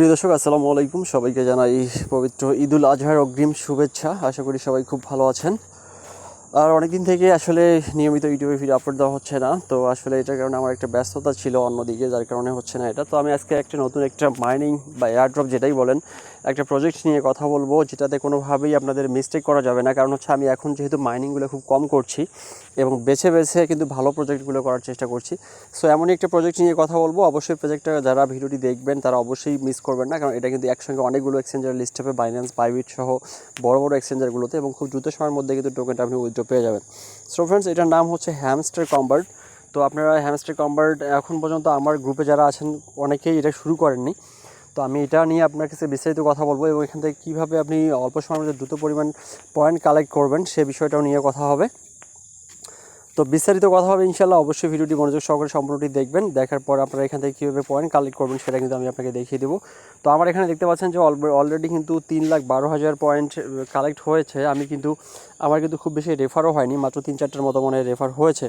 প্রিয় দর্শক, আসসালামু আলাইকুম। সবাইকে জানাই পবিত্র ঈদুল আজহার অগ্রিম শুভেচ্ছা। আশা করি সবাই খুব ভালো আছেন। আর অনেকদিন থেকে আসলে নিয়মিত ইউটিউবে ভিডিও আপলোড দেওয়া হচ্ছে না, তো আসলে এটার কারণে আমার একটা ব্যস্ততা ছিল অন্যদিকে, যার কারণে হচ্ছে না এটা। তো আমি আজকে একটা নতুন একটা মাইনিং বা এয়ারড্রপ যেটাই বলেন, একটা প্রজেক্ট নিয়ে কথা বলব, যেটাতে কোনোভাবেই আপনাদের মিস্টেক করা যাবে না। কারণ হচ্ছে আমি এখন যেহেতু মাইনিংগুলো খুব কম করছি এবং বেছে বেছে কিন্তু ভালো প্রজেক্টগুলো করার চেষ্টা করছি। সো এমনই একটা প্রজেক্ট নিয়ে কথা বলব। অবশ্যই প্রজেক্টটা যারা ভিডিওটি দেখবেন, তারা অবশ্যই মিস করবেন না। কারণ এটা কিন্তু একসঙ্গে অনেকগুলো এক্সচেঞ্জার লিস্ট হবে বাইন্যান্স বাইবিট সহ বড় বড় এক্সচেঞ্জারগুলোতে এবং খুব দ্রুত সময়ের মধ্যে কিন্তু টোকেনটা আপনি উইথড্র পেয়ে যাবেন। সো ফ্রেন্ডস এটার নাম হচ্ছে হ্যামস্টার কম্বার্ট তো আপনারা হ্যামস্টার কম্বার্ট এখন পর্যন্ত আমার গ্রুপে যারা আছেন, অনেকেই এটা শুরু করেননি। তো আমি এটা নিয়ে আপনার কাছে বিস্তারিত কথা বলব এবং এখান থেকে কীভাবে আপনি অল্প সময়ের মধ্যে দ্রুত পরিমাণ পয়েন্ট কালেক্ট করবেন, সে বিষয়টাও নিয়ে কথা হবে। তো বিস্তারিত কথা হবে ইনশাল্লাহ অবশ্যই ভিডিওটি মনোযোগ সহকারে সম্পূর্ণটি দেখবেন। দেখার পর আপনারা এখান থেকে কীভাবে পয়েন্ট কালেক্ট করবেন সেটা কিন্তু আমি আপনাকে দেখিয়ে দেবো। তো আমার এখানে দেখতে পাচ্ছেন যে অলরেডি কিন্তু তিন লাখ বারো হাজার পয়েন্ট কালেক্ট হয়েছে। আমি কিন্তু, আমার কিন্তু খুব বেশি রেফারও হয়নি, মাত্র তিন চারটার মতো মনে রেফার হয়েছে।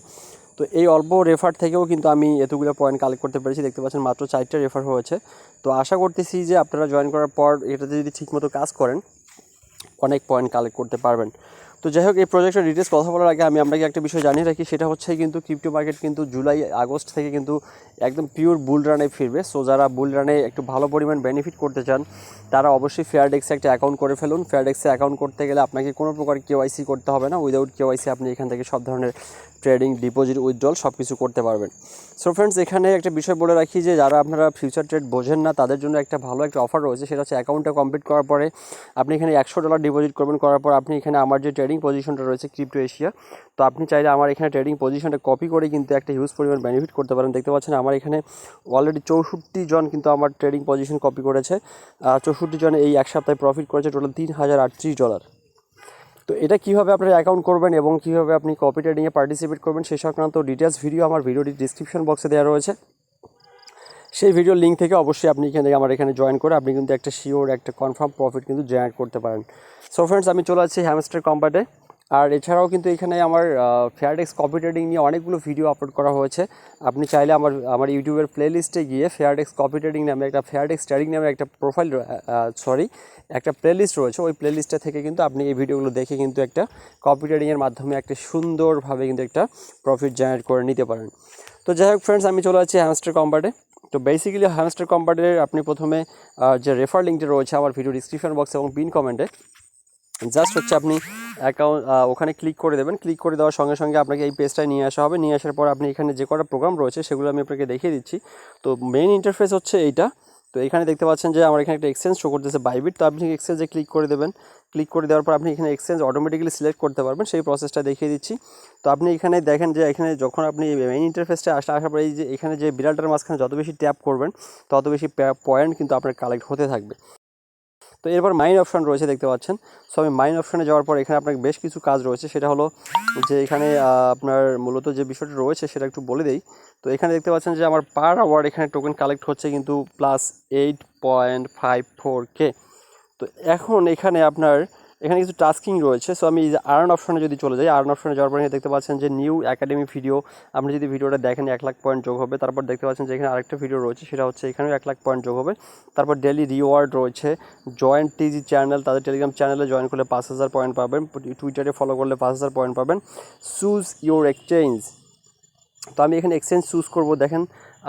তো এই অল্প রেফার থেকেও কিন্তু আমি এতগুলো পয়েন্ট কালেক্ট করতে পেরেছি, দেখতে পাচ্ছেন মাত্র চারটে রেফার হয়েছে। তো আশা করতেছি যে আপনারা জয়েন করার পর এটাতে যদি ঠিকমতো কাজ করেন, অনেক পয়েন্ট কালেক্ট করতে পারবেন। তো যাই হোক, এই প্রজেক্টের ডিটেলস কথা বলার আগে আমি আপনাকে একটা বিষয় জানিয়ে রাখি, সেটা হচ্ছে কিন্তু ক্রিপ্টো মার্কেট কিন্তু জুলাই, আগস্ট থেকে কিন্তু একদম পিওর বুল রানে ফিরবে। সো যারা বুল রানে একটু ভালো পরিমাণ বেনিফিট করতে চান, তারা অবশ্যই ফেয়ারডেক্সে একটা অ্যাকাউন্ট করে ফেলুন। ফেয়ারডেক্সে অ্যাকাউন্ট করতে গেলে আপনাকে কোনো প্রকার কেওয়াইসি করতে হবে না। উইদাউট কেওয়াইসি আপনি এখান থেকে সব ধরনের ট্রেডিং ডিপোজিট উইথড্রল সব কিছু করতে পারবেন। সো ফ্রেন্ডস এখানে একটা বিষয় বলে রাখি যে, যারা আপনারা ফিউচার ট্রেড বোঝেন না, তাদের জন্য একটা ভালো একটা অফার রয়েছে। সেটা হচ্ছে অ্যাকাউন্টটা কমপ্লিট করার পরে আপনি এখানে একশো ডলার ডিপোজিট করবেন। করার পর আপনি এখানে আমার যে ট্রেডিং পজিশনটা রয়েছে ক্রিপ্টো এশিয়া তো আপনি চাইলে আমার এখানে ট্রেডিং পজিশনটা কপি করে কিন্তু একটা হিউজ পরিমাণ বেনিফিট করতে পারেন। দেখতে পাচ্ছেন আমার এখানে অলরেডি চৌষট্টি জন কিন্তু আমার ট্রেডিং পজিশন কপি করেছে। চৌষট্টি জন এই এক সপ্তাহে প্রফিট করেছে টোটাল তিন হাজার আটত্রিশ ডলার তো এটা কীভাবে আপনার অ্যাকাউন্ট করবেন এবং কীভাবে আপনি কপি ট্রেডিংয়ে পার্টিসিপেট করবেন সেই সংক্রান্ত ডিটেলস ভিডিও আমার ভিডিওটি ডিসক্রিপশন বক্সে দেওয়া রয়েছে। সেই ভিডিওর লিঙ্ক থেকে অবশ্যই আপনি এখানে আমার এখানে জয়েন করে আপনি কিন্তু একটা শিওর একটা কনফার্ম প্রফিট কিন্তু জেনারেট করতে পারেন। সো ফ্রেন্ডস আমি চলে যাচ্ছি হ্যামস্টার কম্পার্টে আর এছাড়াও কিন্তু এখানে আমার ফেয়ারডেক্স কপি ট্রেডিং নিয়ে অনেকগুলো ভিডিও আপলোড করা হয়েছে। আপনি চাইলে আমার আমার ইউটিউবের প্লেলিস্টে গিয়ে ফেয়ারডেক্স কপি ট্রেডিং নামে একটা ফেয়ারডেক্স ট্রেডিং নামে একটা প্রোফাইল সরি একটা প্লেলিস্ট রয়েছে। ওই প্লেলিস্টটা থেকে কিন্তু আপনি এই ভিডিওগুলো দেখে কিন্তু একটা কপি ট্রেডিংয়ের মাধ্যমে একটা সুন্দরভাবে কিন্তু একটা প্রফিট জেনারেট করে নিতে পারেন। তো যাই হোক ফ্রেন্ডস আমি চলে যাচ্ছি হ্যামস্টার কম্পার্টে তো বেসিক্যালি হ্যামস্টার কম্পার্টের আপনি প্রথমে যে রেফার লিঙ্কটা রয়েছে আমার ভিডিও ডিসক্রিপশন বক্স এবং পিন কমেন্টে জাস্ট হচ্ছে আপনি অ্যাকাউন্ট ওখানে ক্লিক করে দেবেন। ক্লিক করে দেওয়ার সঙ্গে সঙ্গে আপনাকে এই পেজটায় নিয়ে আসা হবে। নিয়ে আসার পর আপনি এখানে যে কটা প্রোগ্রাম রয়েছে সেগুলো আমি আপনাকে দেখিয়ে দিচ্ছি। তো মেইন ইন্টারফেস হচ্ছে এইটা। তো এখানে দেখতে পাচ্ছেন যে আমার এখানে একটা এক্সচেঞ্জ শো করতেছে বাইবিট তো আপনি এক্সচেঞ্জে ক্লিক করে দেবেন ক্লিক করে দেওয়ার পর আপনি এখানে এক্সচেঞ্জ অটোমেটিক্যালি সিলেক্ট করতে পারবেন। সেই প্রসেসটা দেখিয়ে দিচ্ছি। তো আপনি এখানে দেখেন যে এখানে যখন আপনি মেইন ইন্টারফেসটা আসা, আসার পরে এই যে এখানে যে বিড়ালটার মাঝখানে যত বেশি ট্যাপ করবেন, তত বেশি পয়েন্ট কিন্তু আপনার কালেক্ট হতে থাকবে। তো এরপর মাইন অপশান রয়েছে দেখতে পাচ্ছেন। সো আমি মাইন অপশানে যাওয়ার পর এখানে আপনার বেশ কিছু কাজ রয়েছে। সেটা হলো যে এখানে আপনার মূলত যে বিষয়টি রয়েছে সেটা একটু বলে দেই। তো এখানে দেখতে পাচ্ছেন যে আমার পার আওয়ার এখানে টোকেন কালেক্ট হচ্ছে কিন্তু plus eight point five four কে তো এখন এখানে আপনার এখানে কিছু টাস্কিং রয়েছে সো আমি আর্ন অপশনে যদি চলে যাই আর্ন অপশনে যাওয়ার পরে দেখতে পাচ্ছেন যে নিউ একাডেমি ভিডিও আপনি যদি ভিডিওটা দেখেন এক লাখ পয়েন্ট যোগ হবে, তারপর দেখতে পাচ্ছেন যে এখানে আরেকটা ভিডিও রয়েছে, সেটা হচ্ছে এখানেও এক লাখ পয়েন্ট যোগ হবে, তারপর ডেলি রিওয়ার্ড রয়েছে জয়েন্ট টিজি চ্যানেল তাদের টেলিগ্রাম চ্যানেলে জয়েন করলে পাঁচ হাজার পয়েন্ট পাবেন টুইটারে ফলো করলে পাঁচ হাজার পয়েন্ট পাবেন চুজ ইউর এক্সচেঞ্জ তো আমি এখানে এক্সচেঞ্জ চুজ করব, দেখেন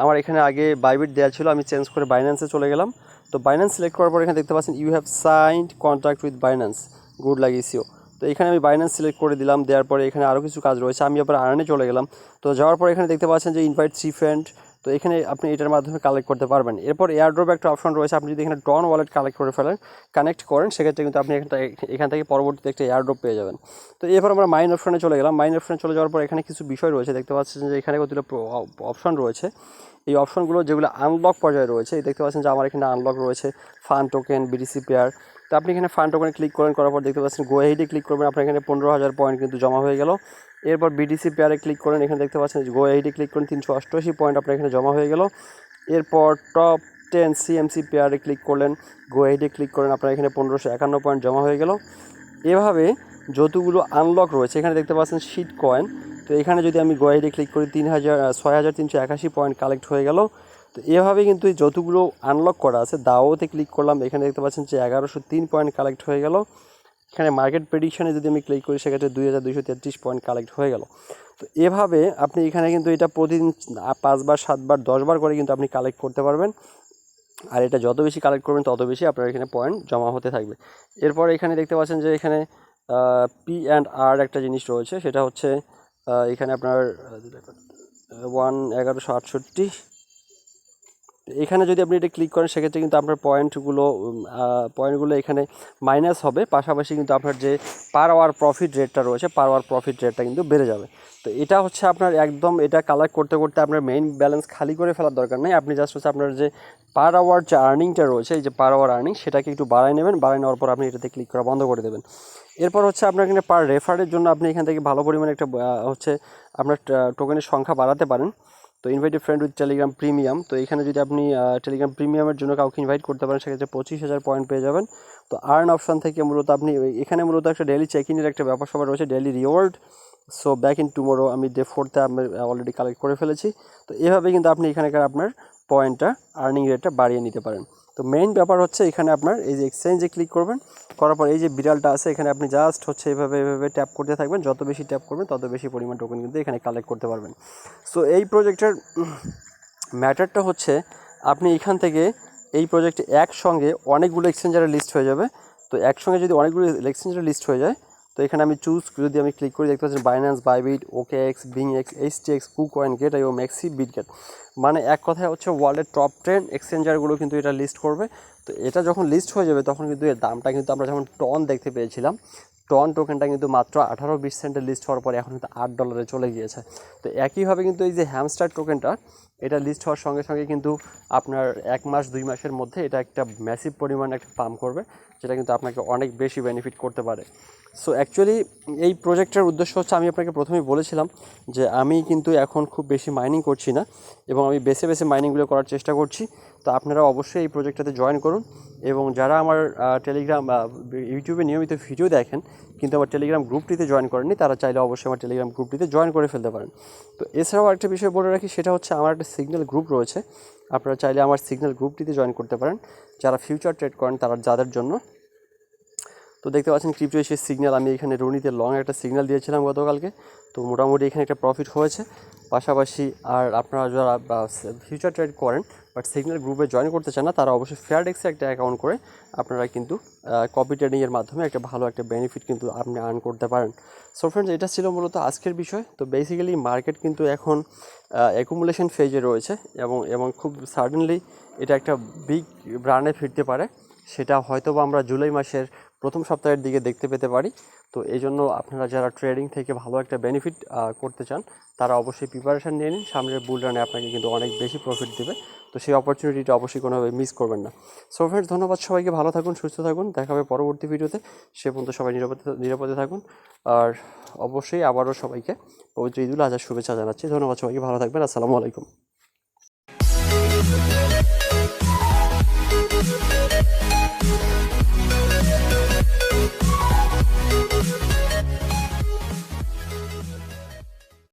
আমার এখানে আগে বাইবিট দেওয়া ছিল, আমি চেঞ্জ করে বাইন্যান্সে চলে গেলাম, তো বাইন্যান্স সিলেক্ট করার পর এখানে দেখতে পাচ্ছেন you have signed contract with Binance good লাগিয়েছিও। তো এখানে আমি বাইন্যান্স সিলেক্ট করে দিলাম, দেওয়ার পরে এখানে আরও কিছু কাজ রয়েছে। আমি আবার আর্নে চলে গেলাম। তো যাওয়ার পর এখানে দেখতে পাচ্ছেন যে ইনভাইট থ্রি ফ্রেন্ড তো এখানে আপনি এটার মাধ্যমে কালেক্ট করতে পারবেন। এরপর এয়ারড্রপ একটা অপশন রয়েছে, আপনি যদি এখানে ডন ওয়ালেট কালেক্ট করে ফেলেন কানেক্ট করেন, সেক্ষেত্রে কিন্তু আপনি এখান থেকে পরবর্তীতে একটা এয়ারড্রপ পেয়ে যাবেন। তো এরপর আমরা মাইন অপশনে চলে গেলাম। মাইন অপশনে চলে যাওয়ার পর এখানে কিছু বিষয় রয়েছে। দেখতে পাচ্ছেন যে এখানে কতগুলো অপশন রয়েছে। এই অপশনগুলো যেগুলো আনলক পর্যায়ে রয়েছে দেখতে পাচ্ছেন যে আমার এখানে আনলক রয়েছে। ফান টোকেন বিডিসি পেয়ার তো আপনি এখানে ফান্ড টোকেনে ক্লিক করেন, করার পর দেখতে পাচ্ছেন গো হেডে ক্লিক করবেন। আপনার এখানে পনেরো হাজার পয়েন্ট কিন্তু জমা হয়ে গেল। এরপর বিডিসি পেয়ারে ক্লিক করেন, এখানে দেখতে পাচ্ছেন গো হেডে ক্লিক করেন, তিনশো অষ্টআশি পয়েন্ট আপনার এখানে জমা হয়ে গেল। এরপর টপ টেন সিএমসি পেয়ারে ক্লিক করলেন গো হেডে ক্লিক করেন, আপনার এখানে পনেরোশো একান্ন পয়েন্ট জমা হয়ে গেল। এভাবে যতগুলো আনলক রয়েছে, এখানে দেখতে পাচ্ছেন শিট কয়েন তো এখানে যদি আমি গোয়াইডে ক্লিক করি, তিন হাজার ছয় হাজার তিনশো একাশি পয়েন্ট কালেক্ট হয়ে গেল। তো এভাবে কিন্তু এই যতগুলো আনলক করা আছে। দাওতে ক্লিক করলাম, এখানে দেখতে পাচ্ছেন যে এগারোশো তিন পয়েন্ট কালেক্ট হয়ে গেল। এখানে মার্কেট প্রেডিকশনে যদি আমি ক্লিক করি, সেক্ষেত্রে দুই হাজার দুইশো তেত্রিশ পয়েন্ট কালেক্ট হয়ে গেল। তো এভাবে আপনি এখানে কিন্তু এটা প্রতিদিন পাঁচবার, সাতবার, দশবার করে কিন্তু আপনি কালেক্ট করতে পারবেন। আর এটা যত বেশি কালেক্ট করবেন, তত বেশি আপনার এখানে পয়েন্ট জমা হতে থাকবে। এরপর এখানে দেখতে পাচ্ছেন যে এখানে পি অ্যান্ড আর একটা জিনিস রয়েছে। সেটা হচ্ছে এখানে আপনার ওয়ান এগারোশো আটষট্টি এখানে যদি আপনি এটা ক্লিক করেন, সেক্ষেত্রে কিন্তু আপনার পয়েন্টগুলো পয়েন্টগুলো এখানে মাইনাস হবে। পাশাপাশি কিন্তু আপনার যে পার আওয়ার প্রফিট রেটটা রয়েছে পার আওয়ার প্রফিট রেটটা কিন্তু বেড়ে যাবে। তো এটা হচ্ছে আপনার একদম, এটা কালেক্ট করতে করতে আপনার মেইন ব্যালেন্স খালি করে ফেলার দরকার নেই। আপনি জাস্ট হচ্ছে আপনার যে পার আওয়ার যে আর্নিংটা রয়েছে, এই যে পার আওয়ার আর্নিং সেটাকে একটু বাড়ায় নেবেন। বাড়ায় নেওয়ার পর আপনি এটাতে ক্লিক করা বন্ধ করে দেবেন। এরপর হচ্ছে আপনার এখানে পার রেফারের জন্য আপনি এখান থেকে ভালো পরিমাণে একটা হচ্ছে আপনার টোকেনের সংখ্যা বাড়াতে পারেন। তো invited friend with Telegram premium তো এখানে যদি আপনি টেলিগ্রাম প্রিমিয়ামের জন্য কাউকে ইনভাইট করতে পারেন, সেক্ষেত্রে পঁচিশ হাজার পয়েন্ট পেয়ে যাবেন। তো আর্ন অপশান থেকে মূলত আপনি, এখানে মূলত একটা ডেলি চেক ইনের একটা ব্যাপার সবার রয়েছে daily reward so back in tomorrow আমি ডে ফোরতে আমি অলরেডি কালেক্ট করে ফেলেছি। তো এভাবে কিন্তু আপনি এখানকার আপনার পয়েন্টটা আর্নিং রেটটা বাড়িয়ে নিতে পারেন। তো মেইন ব্যাপার হচ্ছে এখানে আপনার এই যে এক্সচেঞ্জে ক্লিক করবেন, করার পর এই যে বিড়ালটা আছে, এখানে আপনি জাস্ট হচ্ছে এভাবে এভাবে ট্যাপ করতে থাকবেন। যত বেশি ট্যাপ করবেন, তত বেশি পরিমাণ টোকেন কিন্তু এখানে কালেক্ট করতে পারবেন। সো এই প্রজেক্টের ম্যাটারটা হচ্ছে আপনি এখান থেকে এই প্রজেক্টে একসঙ্গে অনেকগুলো এক্সচেঞ্জারের লিস্ট হয়ে যাবে। তো একসঙ্গে যদি অনেকগুলো এক্সচেঞ্জারের লিস্ট হয়ে যায় তো এখানে আমি চুজ যদি আমি ক্লিক করি, দেখতে পাচ্ছেন Binance Bybit OKX BingX H T X KuCoin Gate ও ম্যাক্সি বিটগেট মানে এক কথায় হচ্ছে ওয়ার্ল্ডের টপ টেন এক্সচেঞ্জারগুলো কিন্তু এটা লিস্ট করবে। তো এটা যখন লিস্ট হয়ে যাবে, তখন কিন্তু এর দামটা কিন্তু আমরা যখন টন দেখতে পেয়েছিলাম টন টোকেনটা কিন্তু মাত্র আঠারো বিশ সেন্টের লিস্ট হওয়ার পরে এখন কিন্তু আট ডলারে চলে গিয়েছে। তো একইভাবে কিন্তু এই যে হ্যামস্টার টোকেনটা এটা লিস্ট হওয়ার সঙ্গে সঙ্গে কিন্তু আপনার এক মাস, দুই মাসের মধ্যে এটা একটা ম্যাসিভ পরিমাণে একটা পাম্প করবে, যেটা কিন্তু আপনাকে অনেক বেশি বেনিফিট করতে পারে। সো অ্যাকচুয়ালি এই প্রজেক্টের উদ্দেশ্য হচ্ছে আমি আপনাকে প্রথমেই বলেছিলাম যে আমি কিন্তু এখন খুব বেশি মাইনিং করছি না এবং আমি বেছে বেছে মাইনিংগুলো করার চেষ্টা করছি। তো আপনারা অবশ্যই এই প্রজেক্টটাতে জয়েন করুন এবং যারা আমার টেলিগ্রাম ইউটিউবে নিয়মিত ভিডিও দেখেন কিন্তু আমার টেলিগ্রাম গ্রুপটিতে জয়েন করেননি, তারা চাইলে অবশ্যই আমার টেলিগ্রাম গ্রুপটিতে জয়েন করে ফেলতে পারেন। তো এছাড়াও একটা বিষয় বলে রাখি, সেটা হচ্ছে আমার একটা সিগন্যাল গ্রুপ রয়েছে। আপনারা চাইলে আমার সিগন্যাল গ্রুপটিতে জয়েন করতে পারেন। যারা ফিউচার ট্রেড করেন, তারা যাদের জন্য। তো দেখতে পাচ্ছেন ক্রিপ্টো এসে সিগন্যাল আমি এখানে রুনিতে লং একটা সিগন্যাল দিয়েছিলাম গতকালকে। তো মোটামুটি এখানে একটা প্রফিট হয়েছে। পাশাপাশি আর আপনারা যারা ফিউচার ট্রেড করেন বাট সিগন্যাল গ্রুপে জয়েন করতে চান না, তারা অবশ্যই ফেয়ার ডেক্সে একটা অ্যাকাউন্ট করে আপনারা কিন্তু কপি ট্রেডিংয়ের মাধ্যমে একটা ভালো একটা বেনিফিট কিন্তু আপনি আর্ন করতে পারেন। সো ফ্রেন্ডস এটা ছিল মূলত আজকের বিষয়। তো বেসিক্যালি মার্কেট কিন্তু এখন অ্যাকুমুলেশন ফেজে রয়েছে এবং এবং খুব সাডেনলি এটা একটা বিগ ব্রান্ডে ফিরতে পারে। সেটা হয়তো বা আমরা জুলাই মাসের প্রথম সপ্তাহের দিকে দেখতে পেতে পারি। তো এই জন্য আপনারা যারা ট্রেডিং থেকে ভালো একটা বেনিফিট করতে চান, তারা অবশ্যই প্রিপারেশান নিয়ে নিন। সামনের বুল রানে আপনাকে কিন্তু অনেক বেশি প্রফিট দেবে। তো সেই অপরচুনিটিটা অবশ্যই কোনোভাবে মিস করবেন না। সো ফ্রেন্ডস ধন্যবাদ সবাইকে। ভালো থাকুন, সুস্থ থাকুন। দেখা হবে পরবর্তী ভিডিওতে সে পর্যন্ত সবাই নিরাপদে নিরাপদে থাকুন। আর অবশ্যই আবারও সবাইকে পবিত্র ঈদুল আজহার শুভেচ্ছা জানাচ্ছি। ধন্যবাদ সবাইকে। ভালো থাকবেন। আসসালামু আলাইকুম।